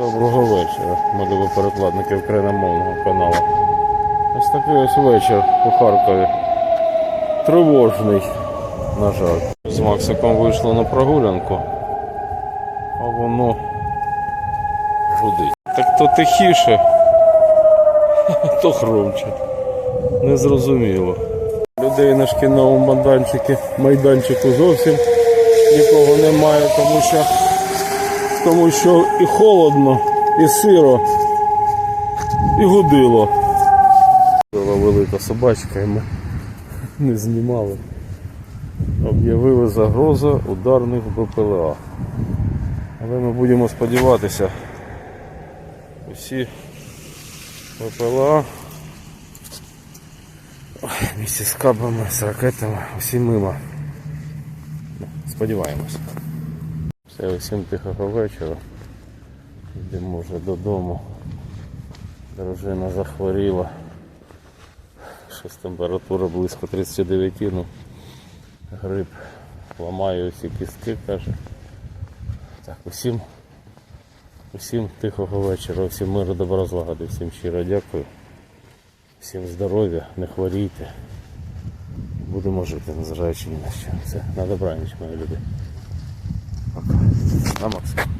Доброго вечора, молоді перекладники україномовного каналу. Ось такий ось вечір у Харкові. Тривожний, на жаль. З Максиком вийшло на прогулянку, а воно гудить. Так то тихіше, то громче. Незрозуміло. Людей на шкільному майданчику, майданчику зовсім нікого немає, тому що тому що і холодно, і сиро, і гудило. Була велика собачка, і ми не знімали. Об'явили загроза ударних БПЛА. Але ми будемо сподіватися, усі БПЛА місці з кабами, з ракетами, усі мимо. Сподіваємося. Все, усім тихого вечора. Йдемо вже додому. Дружина захворіла. Щось температура близько 39, ну грип ламає усі кістки, каже. Так, усім, усім тихого вечора, всім миру, добра злагоди, всім щиро дякую. Всім здоров'я, не хворійте. Будемо жити, незважаючи ні на що. Все, на добраніч, мої люди. Na moc.